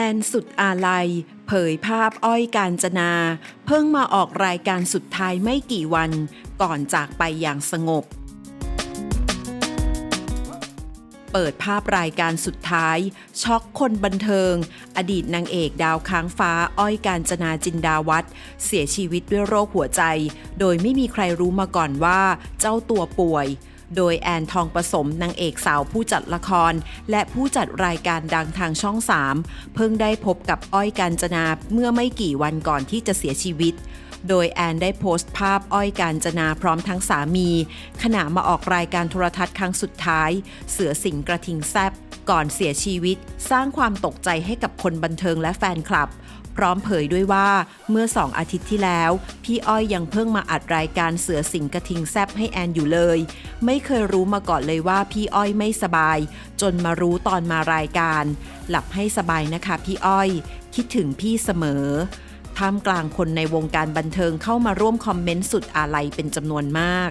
แอนสุดอาลัย เผยภาพอ้อยการจนา เพิ่งมาออกรายการสุดท้ายไม่กี่วัน ก่อนจากไปอย่างสงบ เปิดภาพรายการสุดท้าย ช็อกคนบันเทิง อดีตนางเอกดาวค้างฟ้าอ้อยการจนาจินดาวัฒน์เสียชีวิตด้วยโรคหัวใจ โดยไม่มีใครรู้มาก่อนว่า เจ้าตัวป่วย โดยแอนทองผสมนางเอกสาวผู้จัดละคร และผู้จัดรายการดังทางช่อง 3 เพิ่งได้พบกับอ้อยการจนาเมื่อไม่กี่วันก่อนที่จะเสียชีวิต โดยแอนได้โพสต์ภาพอ้อยการจนาพร้อมทั้งสามี ขณะมาออกรายการโทรทัศน์ครั้งสุดท้าย เสือสิงกระทิงแซบ ก่อนเสียชีวิต สร้างความตกใจให้กับคนบันเทิงและแฟนคลับ พร้อมเผยด้วยว่าเมื่อสองอาทิตย์ที่แล้ว พี่อ้อยยังเพิ่งมาอัดรายการเสือสิงกระทิงแซบให้แอนอยู่เลย ไม่เคยรู้มาก่อนเลยว่าพี่อ้อยไม่สบาย จนมารู้ตอนมารายการ หลับให้สบายนะคะพี่อ้อย คิดถึงพี่เสมอท่ามกลางคนในวงการบันเทิงเข้ามาร่วมคอมเมนต์สุดอาลัยเป็นจำนวนมาก